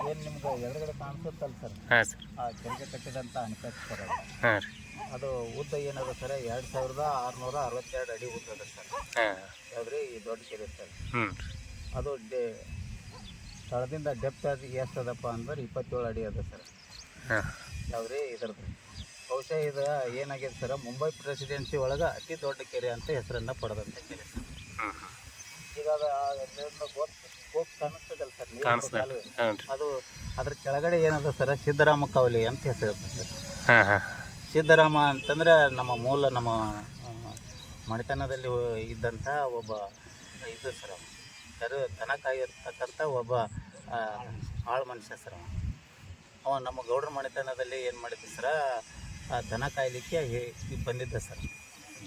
ಏನು ನಿಮ್ಗೆ ಎದುರುಗಡೆ ಕಾಣಿಸುತ್ತಲ್ಲ ಸರ್? ಹಾಂ ಸರ್. ಆ ಕೆರೆಗೆ ಕಟ್ಟಿದಂಥ ಅಣೆಕಟ್ಟು ಸರ್ ಅದು. ಹಾಂ ರೀ. ಅದು ಉದ್ದ ಏನದ ಸರ್ ಎರಡು ಸಾವಿರದ ಆರುನೂರ ಅರವತ್ತೆರಡು ಅಡಿ ಉದ್ದ ಅದ ಸರ್. ಹಾಂ. ಯಾವ್ದ್ರಿ? ಈ ದೊಡ್ಡ ಕೆರೆ ಸರ್. ಹ್ಞೂ ಅದು ಡೆ ಸ್ಥಳದಿಂದ ಡೆಪ್ತ್ ಅದು ಎಷ್ಟು ಅದಪ್ಪ ಅಂದ್ರೆ ಇಪ್ಪತ್ತೇಳು ಅಡಿ ಅದ ಸರ್. ಹಾಂ. ಯಾವ್ದ್ರಿ? ಇದ್ರದ್ದು. ಬಹುಶಃ ಇದು ಏನಾಗಿದೆ ಸರ್ ಮುಂಬೈ ಪ್ರೆಸಿಡೆನ್ಸಿ ಒಳಗೆ ಅತಿ ದೊಡ್ಡ ಕೆರೆ ಅಂತ ಹೆಸರನ್ನು ಪಡೆದಂಥ ಕೆರೆ ಸರ್. ಹ್ಞೂ ಈಗ ಅದು ಕಾಣಿಸ್ತದೆ ಅದ್ರ ಕೆಳಗಡೆ ಏನದ ಸರ್ ಸಿದ್ದರಾಮ ಕವಲಿ ಅಂತ ಹೆಸರು ಸರ್. ಹಾಂ ಹಾಂ. ಸಿದ್ದರಾಮ ಅಂತಂದ್ರೆ ನಮ್ಮ ಮೂಲ ನಮ್ಮ ಮಣಿತನದಲ್ಲಿ ಇದ್ದಂತ ಇದ್ದಂಥ ಒಬ್ಬ ಇದು ಸರ್. ಕರು ದನ ಕಾಯಿರ್ತಕ್ಕಂಥ ಒಬ್ಬ ಆಳು ಮನುಷ್ಯ ಸರ್ ಅವ. ನಮ್ಮ ಗೌಡ್ರ ಮಣಿತನದಲ್ಲಿ ಏನು ಮಾಡಿದ್ದ ಸರ ಆ ದನ ಕಾಯ್ಲಿಕ್ಕೆ ಬಂದಿದ್ದ ಸರ್.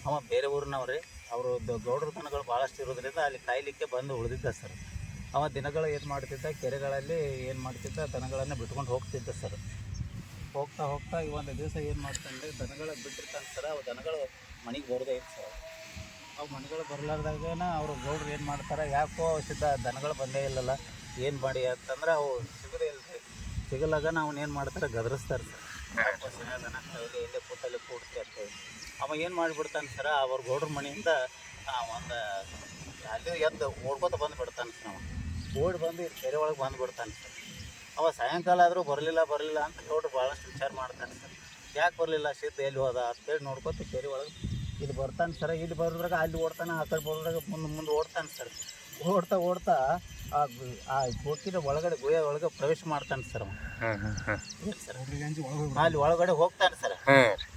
ಅವ ಬೇರೆ ಊರಿನವ್ರಿ. ಅವರು ಗೌಡ್ರ ದನಗಳು ಭಾಳಷ್ಟು ಇರೋದ್ರಿಂದ ಅಲ್ಲಿ ಕಾಯ್ಲಿಕ್ಕೆ ಬಂದು ಉಳಿದಿದ್ದ ಸರ್. ಅವ ದಿನಗಳು ಏನು ಮಾಡ್ತಿದ್ದ, ಕೆರೆಗಳಲ್ಲಿ ಏನು ಮಾಡ್ತಿದ್ದ, ದನಗಳನ್ನು ಬಿಟ್ಕೊಂಡು ಹೋಗ್ತಿದ್ದ ಸರ್. ಹೋಗ್ತಾ ಹೋಗ್ತಾ ಈ ಒಂದು ದಿವಸ ಏನು ಮಾಡ್ತಂದ್ರೆ ದನಗಳು ಬಿಟ್ಟಿರ್ತಾನೆ ಸರ್, ಅವು ದನಗಳು ಮನೆಗೆ ಬರೋದೇ ಇತ್ತು ಸರ್. ಅವು ಮನೆಗಳು ಬರಲಾರ್ದಾಗನ ಅವರು ಗೌಡ್ರು ಏನು ಮಾಡ್ತಾರೆ, ಯಾಕೋ ಸಿದ್ಧ ದನಗಳು ಬಂದೇ ಇಲ್ಲಲ್ಲ, ಏನು ಮಾಡಿ ಅಂತಂದ್ರೆ ಅವು ಸಿಗದೇ ಇಲ್ಲ ಸಿಗಲಾಗ ಅವ್ನು ಏನು ಮಾಡ್ತಾರೆ, ಗದರಿಸ್ತಾರೆ ಸರ್. ಎಲ್ಲೇ ಕೂತಲ್ಲಿ ಅವ ಏನು ಮಾಡಿಬಿಡ್ತಾನೆ ಸರ? ಅವ್ರ ಗೌಡ್ರ ಮನೆಯಿಂದ ಒಂದು ಅಲ್ಲಿ ಎದ್ದು ಓಡ್ಕೊತ ಬಂದು ಬಿಡ್ತಾನೆ ಸರ್ ಅವ. ಓಡಿ ಬಂದು ಇಲ್ಲಿ ಕೆರೆ ಒಳಗೆ ಬಂದು ಬಿಡ್ತಾನೆ ಸರ್. ಅವ ಸಾಯಂಕಾಲ ಆದರೂ ಬರಲಿಲ್ಲ ಬರಲಿಲ್ಲ ಅಂತ ಗೌಡ್ರು ಭಾಳಷ್ಟು ವಿಚಾರ ಮಾಡ್ತಾನೆ ಸರ್. ಯಾಕೆ ಬರಲಿಲ್ಲ? ಸಿದ್ಧ ಎಲ್ಲಿ ಹೋದ ಅಂತೇಳಿ ನೋಡ್ಕೊತ ಕೆರೆ ಒಳಗೆ ಇಲ್ಲಿ ಬರ್ತಾನೆ ಸರ್. ಇಲ್ಲಿ ಬರೋದ್ರಾಗ ಅಲ್ಲಿ ಓಡ್ತಾನೆ, ಆ ಕಡೆ ಬರೋದ್ರಾಗ ಮುಂದೆ ಮುಂದೆ ಓಡ್ತಾನೆ ಸರ್. ಓಡ್ತಾ ಓಡ್ತಾ ಆ ಗು- ಆ ಗೋಕಿನ ಒಳಗಡೆ ಗುಹೆ ಒಳಗೆ ಪ್ರವೇಶ ಮಾಡ್ತಾನೆ ಸರ್ ಅಲ್ಲಿ ಒಳಗಡೆ ಹೋಗ್ತಾನೆ ಸರ್.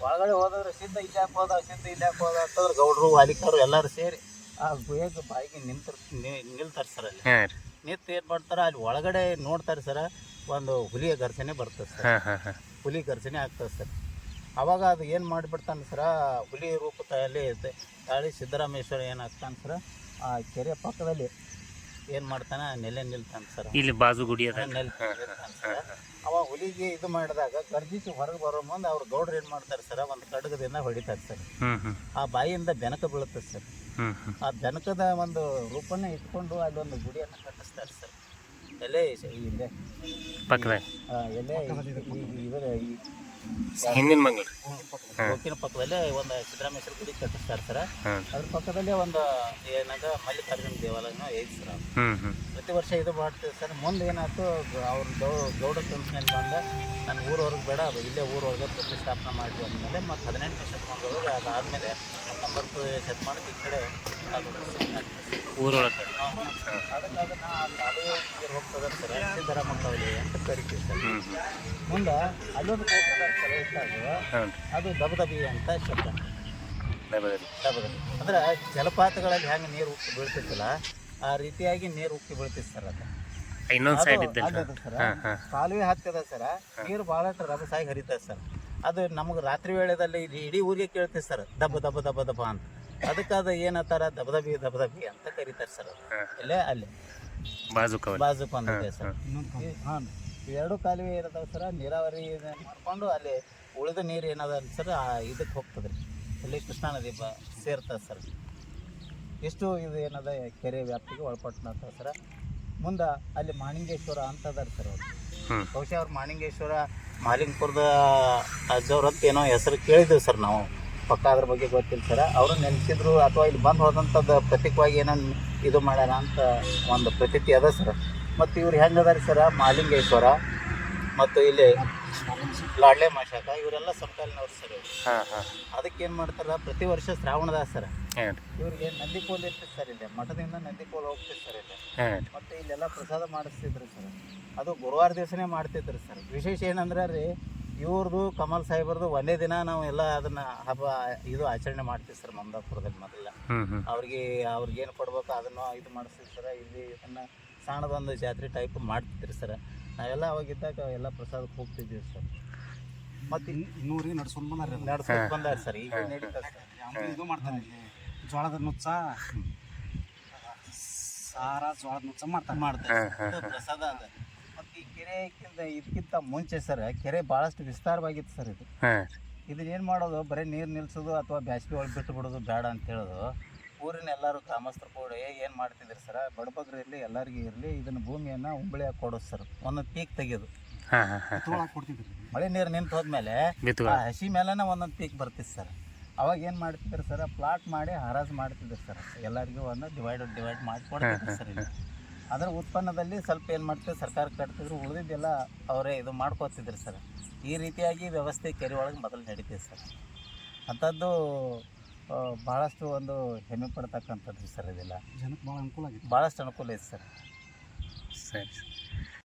ಒಳಗಡೆ ಹೋದ್ರೆ ಸಿದ್ಧ ಇಲ್ಲಿ ಯಾಕೆ ಹೋದ ಸಿದ್ಧ ಇಲ್ಲಿ ಯಾಕೆ ಹೋದ ಅಂತಂದ್ರೆ ಗೌಡ್ರು ವಾಲಿಕರು ಎಲ್ಲರೂ ಸೇರಿ ಆ ಗುಹೆಗೆ ಬಾಯಿಗೆ ನಿಂತಿರ್ ನಿಲ್ತಾರೆ ಸರ್ ಅಲ್ಲಿ. ನಿಂತು ಏನು ಮಾಡ್ತಾರೆ ಅಲ್ಲಿ ಒಳಗಡೆ ನೋಡ್ತಾರೆ ಸರ್ ಒಂದು ಹುಲಿಯ ಘರ್ಷಣೆ ಬರ್ತದೆ ಸರ್. ಹಾಂ ಹಾಂ ಹಾಂ. ಹುಲಿ ಘರ್ಷಣೆ ಆಗ್ತದೆ ಸರ್. ಅವಾಗ ಅದು ಏನು ಮಾಡಿಬಿಡ್ತಾನೆ ಸರ್ ಹುಲಿ ರೂಪದಲ್ಲಿ ತಾಳಿ ಸಿದ್ದರಾಮೇಶ್ವರ ಏನಾಗ್ತಾನೆ ಸರ್ ಆ ಕೆರೆ ಪಕ್ಕದಲ್ಲಿ ಏನು ಮಾಡ್ತಾನೆ ನೆಲೆ ನಿಲ್ತಾನೆ ಸರ್ ಇಲ್ಲಿ ಬಾಜು ಗುಡಿ ಅದ ನೆಲೆ ಸರ್ ಅವ ಹುಲಿಗೆ ಇದು ಮಾಡಿದಾಗ ಗರ್ಜಿಸಿ ಹೊರಗೆ ಬರೋ ಮುಂದೆ ಅವ್ರು ಗೌಡ್ರು ಏನು ಮಾಡ್ತಾರೆ ಸರ್ ಒಂದು ಕಡಗದಿಂದ ಹೊಡಿತಾರೆ ಸರ್ ಆ ಬಾಯಿಯಿಂದ ಬೆನಕ ಬೀಳುತ್ತೆ ಸರ್ ಆ ಬೆನಕದ ಒಂದು ರೂಪನ ಇಟ್ಕೊಂಡು ಅಲ್ಲಿ ಒಂದು ಗುಡಿಯನ್ನು ಕಟ್ಟಿಸ್ತಾರೆ ಸರ್ ಎಲೆ ಎಲೆ ಇದರ ಈ ಹಿಂದಿನ ಮಂಗಳ ಪಕ್ಕದಲ್ಲೇ ಒಂದು ಸಿದ್ದರಾಮೇಶ್ವರ ಗುಡಿ ಕಟ್ಟಿಸ್ತಾರೆ ಸರ್. ಅದ್ರ ಪಕ್ಕದಲ್ಲೇ ಒಂದು ಏನದ ಮಲ್ಲಿಕಾರ್ಜುನ ದೇವಾಲಯನೂ ಐತಿ ಸರ್ ಹ್ಞೂ ಹ್ಞೂ ಪ್ರತಿ ವರ್ಷ ಇದು ಮಾಡ್ತೀವಿ ಸರ್. ಮುಂದೆ ಏನಾಯ್ತು ಅವ್ರ ಗೌ ಗೌಡ ಸಂಸ್ಥೆಯಲ್ಲಿ ಬಂದ ನನ್ನ ಊರವ್ರಿಗೆ ಬೇಡ ಅದು ಇಲ್ಲೇ ಊರವ್ರಿಗೆ ಪ್ರತಿಷ್ಠಾಪನೆ ಮಾಡಿ ಅಂದಮೇಲೆ ಮತ್ತು ಹದಿನೆಂಟನೇ ಶತಮಾನದೊಳಗೆ ಅದಾದಮೇಲೆ ಹತ್ತೊಂಬತ್ತು ಶತಮಾನಕ್ಕೆ ಈ ಕಡೆ ಅದು ಊರೊಳಗೆ ಅದಕ್ಕೆ ಅದನ್ನು ಅದು ನೀರು ಹೋಗ್ತದೆ ಸರ್. ಸಿದ್ದರಾಮ ಕವಲಿ ಅಂತ ಕರಿತೀವಿ ಸರ್. ಹ್ಞೂ ಹ್ಞೂ ಮುಂದೆ ಅಲ್ಲೊಂದು ಗೋಪುರ ಸರ್ ಇದ್ದಾಗ ಹಾಂ ಅದು ದಬದಬಿ ಅಂತ ಶಬ್ದ. ರೀ ದಬದಬಿ. ಅಂದ್ರೆ ಜಲಪಾತಗಳಲ್ಲಿ ಹೆಂಗೆ ನೀರು ಬೀಳ್ತಿತ್ತಲ್ಲ ಆ ರೀತಿಯಾಗಿ ನೀರು ಉಕ್ಕಿ ಬೀಳ್ತೈತಿ ಸರ್ ಅದು. ಇನ್ನೊಂದು ಸೈಡ್ ಇದ್ದಿಲ್ಲ ಅಲ್ಲದ ಸರ್. ಕಾಲುವೆ ಹಾಕ್ತದ ಸರ್ ನೀರು ಭಾಳಷ್ಟು ರಭಸಾಗಿ ಹರಿತದೆ ಸರ್. ಅದು ನಮಗೆ ರಾತ್ರಿ ವೇಳೆದಲ್ಲಿ ಇಡೀ ಇಡೀ ಊರಿಗೆ ಕೇಳ್ತೀವಿ ಸರ್ ದಬ್ಬ ದಬ್ಬ ದಬ್ಬ ದಬ್ಬ ಅಂತ. ಅದಕ್ಕೆ ಅದು ಏನತ್ತಾರ ದಬ್ಬ ದಬ್ಬಿ ಅಂತ ಕರೀತಾರೆ ಸರ್ ಅದು. ಹಾಂ ಇಲ್ಲೇ ಅಲ್ಲಿ. ಬಾಜು ಬಾಜುಕ ಬಾಜು ಸರ್. ಹಾಂ. ಎರಡು ಕಾಲುವೆ ಇರೋದವ ಸರ್ ನೀರಾವರಿ ಮಾಡಿಕೊಂಡು ಮಾಡ್ಕೊಂಡು ಅಲ್ಲಿ ಉಳಿದ ನೀರು ಏನದ ಸರ್ ಇದಕ್ಕೆ ಹೋಗ್ತದೆ ರೀ ಇಲ್ಲಿ ಕೃಷ್ಣಾ ನದಿ ಬ ಸೇರ್ತದೆ ಸರ್. ಇಷ್ಟು ಇದು ಏನದ ಕೆರೆ ವ್ಯಾಪ್ತಿಗೆ ಒಳಪಟ್ಟನಂತ ಸರ. ಮುಂದೆ ಅಲ್ಲಿ ಮಾಣಿಂಗೇಶ್ವರ ಅಂತ ಅದಾರ ಸರ್ ಅವ್ರು. ಬಹುಶಃ ಅವ್ರು ಮಾಣಿಂಗೇಶ್ವರ ಮಾಲಿಂಗ್ಪುರದ ಅಜ್ಜವ್ರ ಅಂತ ಏನೋ ಹೆಸರು ಕೇಳಿದ್ವಿ ಸರ್ ನಾವು. ಪಕ್ಕ ಅದ್ರ ಬಗ್ಗೆ ಗೊತ್ತಿಲ್ಲ ಸರ್. ಅವರು ನೆನೆಸಿದ್ರು ಅಥವಾ ಇಲ್ಲಿ ಬಂದು ಹೋದಂಥದ್ದು ಪ್ರತೀಕವಾಗಿ ಏನೋ ಇದು ಮಾಡ್ಯಾರ ಅಂತ ಒಂದು ಪ್ರತೀತಿ ಅದ ಸರ್. ಮತ್ತು ಇವ್ರು ಹೆಂಗೆ ಅದಾರ ಸರ್? ಮಾಲಿಂಗೇಶ್ವರ. ಮತ್ತು ಇಲ್ಲಿ ಲಾಡ್ಲೆ ಮಾಶಾಕ ಇವರೆಲ್ಲ ಸಮಕಾಲೀನವ್ರು ಸರ್ ಅದಕ್ಕೆ ಏನು ಮಾಡ್ತಾರ? ಪ್ರತಿ ವರ್ಷ ಶ್ರಾವಣದಾಸ ಸರ್. ಹಾಂ. ರೀ ಇವ್ರಿಗೆ ನಂದಿ ಕೋಲ್ ಇರ್ತದೆ ಸರ್ ಇಲ್ಲಿ. ಮಠದಿಂದ ನಂದಿ ಕೋಲ್ ಸರ್ ಇಲ್ಲಿ. ಮತ್ತೆ ಇಲ್ಲೆಲ್ಲ ಪ್ರಸಾದ ಮಾಡಿಸ್ತಿದ್ರು ಸರ್. ಅದು ಗುರುವಾರ ದಿವಸನೇ ಮಾಡ್ತಿದ್ರು ಸರ್. ವಿಶೇಷ ಏನಂದ್ರೆ ರೀ ಇವ್ರದ್ದು ಕಮಲ್ ಸಾಹೇಬರ್ದು ಒಂದೇ ದಿನ ನಾವು ಎಲ್ಲ ಅದನ್ನ ಹಬ್ಬ ಇದು ಆಚರಣೆ ಮಾಡ್ತೀವಿ ಸರ್ ಮಮದಾಪುರದಲ್ಲಿ ಮೊದಲ. ಅವ್ರಿಗೆ ಅವ್ರಿಗೆ ಏನು ಕೊಡ್ಬೇಕು ಅದನ್ನು ಇದು ಮಾಡಿಸ್ತೀವಿ ಸರ್. ಇಲ್ಲಿ ಇದನ್ನ ಸಣ್ಣದೊಂದು ಜಾತ್ರೆ ಟೈಪ್ ಮಾಡ್ತಿದ್ರು ಸರ್. ನಾವೆಲ್ಲ ಅವಾಗಿದ್ದಾಗ ಎಲ್ಲ ಪ್ರಸಾದಕ್ಕೆ ಹೋಗ್ತಿದ್ವಿ ಸರ್. ಮತ್ತೆ ಇನ್ನೂರಿಗೆ ನಡ್ಸ್ಕೊಂಡ್ ಬಂದಾರ ನಡ್ಸ್ಕೊಂಡು ಬಂದಾರ ಸರ್ ಈಗ ಸರ್. ಇದು ಮಾಡ್ತಾನೆ ಇಲ್ಲಿ? ಜೋಳದ ನುಚ್ಚ ಸಾರ ಜೋಳದ ನುಚ್ಚ ಮಾಡ್ತಾರೆ. ಮಾಡ್ತಾರೆ ಪ್ರಸಾದ ಅದ. ಮತ್ತು ಈ ಕೆರೆಕ್ಕಿಂತ ಇದಕ್ಕಿಂತ ಮುಂಚೆ ಸರ್ ಕೆರೆ ಭಾಳಷ್ಟು ವಿಸ್ತಾರವಾಗಿತ್ತು ಸರ್ ಇದು. ಹಾಂ. ಇದನ್ನ ಏನು ಮಾಡೋದು? ಬರೀ ನೀರು ನಿಲ್ಸೋದು ಅಥವಾ ಬ್ಯಾಸ್ಗೆ ಒಳಗೆ ಬಿಟ್ಟು ಬಿಡೋದು ಬೇಡ ಅಂತ ಹೇಳೋದು. ಊರಿನ ಎಲ್ಲರೂ ಗ್ರಾಮಸ್ಥರು ಕೂಡ ಏನು ಮಾಡ್ತಿದ್ರಿ ಸರ್? ಬಡಬಗ್ರು ಇರಲಿ ಎಲ್ಲರಿಗೂ ಇರಲಿ ಇದನ್ನು ಭೂಮಿಯನ್ನು ಹಾಕಿ ಕೊಡೋದು ಸರ್. ಒಂದೊಂದು ಪೀಕ್ ತೆಗೆಯೋದು. ಮಳೆ ನೀರು ನಿಂತು ಹೋದ್ಮೇಲೆ ಆ ಹಸಿ ಮೇಲೆನೇ ಒಂದೊಂದು ಪೀಕ್ ಬರ್ತಿತ್ತು ಸರ್. ಅವಾಗ ಏನು ಮಾಡ್ತಿದ್ರು ಸರ್? ಪ್ಲಾಟ್ ಮಾಡಿ ಹರಾಜು ಮಾಡ್ತಿದ್ರು ಸರ್. ಎಲ್ಲರಿಗೂ ಒಂದು ಡಿವೈಡ್ ಡಿವೈಡ್ ಮಾಡಿ ಕೊಡ್ತಿದ್ರು ಸರ್ ಇಲ್ಲಿ. ಅದರ ಉತ್ಪನ್ನದಲ್ಲಿ ಸ್ವಲ್ಪ ಏನು ಮಾಡ್ತಿದ್ರು ಸರ್ಕಾರ ಕಟ್ತಿದ್ರು ಉಳಿದಿದ್ದೆಲ್ಲ ಅವರೇ ಇದು ಮಾಡ್ಕೋತಿದ್ರು ಸರ್. ಈ ರೀತಿಯಾಗಿ ವ್ಯವಸ್ಥೆ ಕೆರೆ ಒಳಗೆ ಮೊದಲು ನಡೀತಿದೆ ಸರ್. ಅಂಥದ್ದು ಭಾಳಷ್ಟು ಒಂದು ಹೆಮ್ಮೆ ಪಡ್ತಕ್ಕಂಥದ್ದು ಸರ್ ಇದೆಲ್ಲ. ಜನಕ್ಕೆ ಭಾಳ ಅನುಕೂಲ ಆಗಿದೆ. ಭಾಳಷ್ಟು ಅನುಕೂಲ ಐತೆ ಸರ್ ಸರಿ.